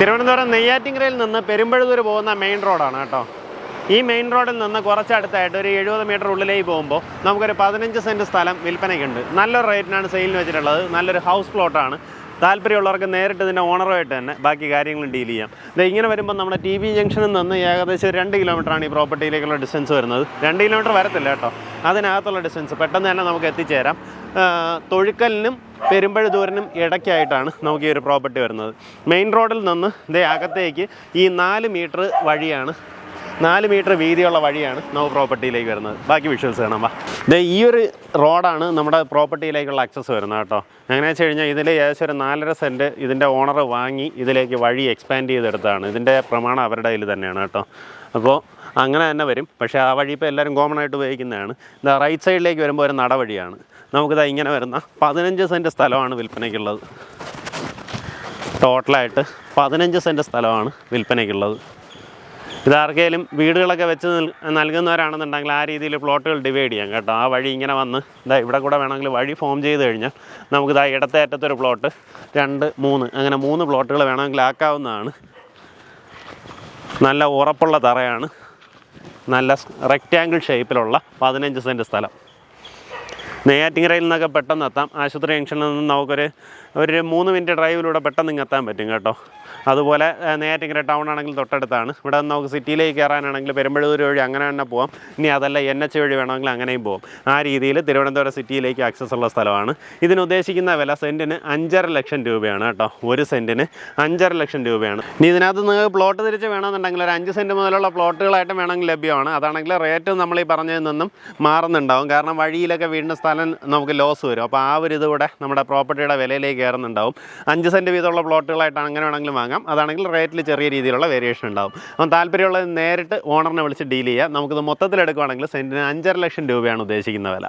തിരുവനന്തപുരം നെയ്യാറ്റിങ്കരയിൽ നിന്ന് പെരുമ്പഴുതൂർ പോകുന്ന മെയിൻ റോഡാണ് കേട്ടോ. ഈ മെയിൻ റോഡിൽ നിന്ന് കുറച്ചടുത്തായിട്ട് ഒരു എഴുപത് മീറ്റർ ഉള്ളിലേക്ക് പോകുമ്പോൾ നമുക്കൊരു പതിനഞ്ച് സെന്റ് സ്ഥലം വിൽപ്പനയ്ക്കുണ്ട്. നല്ലൊരു റേറ്റിനാണ് സെയിലിന് വെച്ചിട്ടുള്ളത്. നല്ലൊരു ഹൗസ് പ്ലോട്ടാണ് താല്പര്യമുള്ളവർക്ക് നേരിട്ട് ഇതിന്റെ ഓണറുമായിട്ട് തന്നെ ബാക്കി കാര്യങ്ങളും ഡീൽ ചെയ്യാം. ഇത് ഇങ്ങനെ വരുമ്പോൾ നമ്മുടെ ടി ബി ജംഗ്ഷനിൽ നിന്ന് ഏകദേശം രണ്ട് കിലോമീറ്ററാണ് ഈ പ്രോപ്പർട്ടിയിലേക്കുള്ള ഡിസ്റ്റൻസ് വരുന്നത്. രണ്ട് കിലോമീറ്റർ വരത്തില്ല കേട്ടോ. അതിനകത്തുള്ള ഡിസ്റ്റൻസ് പെട്ടെന്ന് തന്നെ നമുക്ക് എത്തിച്ചേരാം. തൊഴുക്കലിനും തൊഴുക്കലിനും പെരുമ്പഴുതൂരിനും ഇടയ്ക്കായിട്ടാണ് നമുക്ക് ഈ ഒരു പ്രോപ്പർട്ടി വരുന്നത്. മെയിൻ റോഡിൽ നിന്ന് ഇതേ അകത്തേക്ക് ഈ നാല് മീറ്റർ വഴിയാണ് നാല് മീറ്റർ വീതിയുള്ള വഴിയാണ് നമുക്ക് പ്രോപ്പർട്ടിയിലേക്ക് വരുന്നത്. ബാക്കി വിഷ്വൽസ് കാണാം ദേ ഈ ഒരു റോഡാണ് നമ്മുടെ പ്രോപ്പർട്ടിയിലേക്കുള്ള ആക്സസ് വരുന്നത് കേട്ടോ. എങ്ങനെയാണെന്ന് വെച്ച് കഴിഞ്ഞാൽ ഇതിൽ ഏകദേശം ഒരു നാലര സെന്റ് ഇതിന്റെ ഓണർ വാങ്ങി ഇതിലേക്ക് വഴി എക്സ്പാൻഡ് ചെയ്തെടുത്താണ് ഇതിന്റെ പ്രമാണം അവരുടെ കയ്യിൽ തന്നെയാണ് കേട്ടോ. അപ്പോൾ അങ്ങനെ തന്നെ വരും. പക്ഷേ ആ വഴി ഇപ്പോൾ എല്ലാവരും കോമൺ ആയിട്ട് ഉപയോഗിക്കുന്നതാണ്. ഇതാ റൈറ്റ് സൈഡിലേക്ക് വരുമ്പോൾ ഒരു നടവഴിയാണ്. നമുക്കിതാ ഇങ്ങനെ വരുന്ന പതിനഞ്ച് സെന്റ് സ്ഥലമാണ് വിൽപ്പനയ്ക്കുള്ളത്. ടോട്ടലായിട്ട് പതിനഞ്ച് സെന്റ് സ്ഥലമാണ് വിൽപ്പനയ്ക്കുള്ളത്. ഇതാർക്കെങ്കിലും വീടുകളൊക്കെ വെച്ച് നൽ- നൽകുന്നവരാണെന്നുണ്ടെങ്കിൽ ആ രീതിയിൽ പ്ലോട്ടുകൾ ഡിവൈഡ് ചെയ്യാം കേട്ടോ. ആ വഴി ഇങ്ങനെ വന്ന് ഇതാ ഇവിടെ കൂടെ വേണമെങ്കിൽ വഴി ഫോം ചെയ്ത് കഴിഞ്ഞാൽ നമുക്ക് ഇതാ ഇടത്തെ അറ്റത്തൊരു പ്ലോട്ട് രണ്ട് മൂന്ന് അങ്ങനെ മൂന്ന് പ്ലോട്ടുകൾ വേണമെങ്കിൽ ആക്കാവുന്നതാണ്. നല്ല ഉറപ്പുള്ള തറയാണ്. നല്ല റെക്റ്റാങ്കിൾ ഷേപ്പിലുള്ള പതിനഞ്ച് സെന്റ് സ്ഥലം. നെയ്യാറ്റിങ്കരയിൽ നിന്നൊക്കെ പെട്ടെന്ന് എത്താം. ആശുപത്രി ജംഗ്ഷനിൽ നിന്ന് നമുക്കൊരു ഒരു മൂന്ന് മിനിറ്റ് ഡ്രൈവിലൂടെ പെട്ടെന്ന് ഇങ്ങ് എത്താൻ പറ്റും കേട്ടോ. അതുപോലെ നെയ്യാറ്റിങ്ങര ടൗൺ ആണെങ്കിൽ തൊട്ടടുത്താണ്. ഇവിടെ നിന്ന് നമുക്ക് സിറ്റിയിലേക്ക് കയറാനാണെങ്കിൽ പെരുമ്പഴൂർ വഴി അങ്ങനെ തന്നെ പോവാം. ഇനി അതല്ല എൻ എച്ച് വഴി വേണമെങ്കിൽ അങ്ങനെയും പോവാം. ആ രീതിയിൽ തിരുവനന്തപുരം സിറ്റിയിലേക്ക് ആക്സസ് ഉള്ള സ്ഥലമാണ്. ഇതിന് ഉദ്ദേശിക്കുന്ന വില സെന്റിന് അഞ്ചര ലക്ഷം രൂപയാണ് കേട്ടോ. ഒരു സെന്റിന് അഞ്ചര ലക്ഷം രൂപയാണ്. ഇനി ഇതിനകത്ത് നിങ്ങൾക്ക് പ്ലോട്ട് തിരിച്ച് വേണമെന്നുണ്ടെങ്കിൽ ഒരു അഞ്ച് സെന്റ് മുതലുള്ള പ്ലോട്ടുകളായിട്ട് വേണമെങ്കിൽ ലഭ്യമാണ്. അതാണെങ്കിൽ റേറ്റ് നമ്മൾ ഈ പറഞ്ഞതിൽ നിന്നും മാറുന്നുണ്ടാവും. കാരണം വഴിയിലൊക്കെ വീടിന്റെ സ്ഥലം നമുക്ക് ലോസ് വരും. അപ്പോൾ ആ ഒരു ഇതുകൂടെ നമ്മുടെ പ്രോപ്പർട്ടിയുടെ വിലയിലേക്ക് കയറുന്നുണ്ടാവും. അഞ്ച് സെന്റ് വീതമുള്ള പ്ലോട്ടുകളായിട്ടാണ് അങ്ങനെ വേണമെങ്കിലും വാങ്ങാം. അതാണെങ്കിൽ റേറ്റിൽ ചെറിയ രീതിയിലുള്ള വേരിയേഷൻ ഉണ്ടാവും. അപ്പം താല്പര്യമുള്ളത് നേരിട്ട് ഓണറിനെ വിളിച്ച് ഡീൽ ചെയ്യുക നമുക്കിത് മൊത്തത്തിൽ എടുക്കുവാണെങ്കിൽ സെന്റിന് അഞ്ചര ലക്ഷം രൂപയാണ് ഉദ്ദേശിക്കുന്ന വില.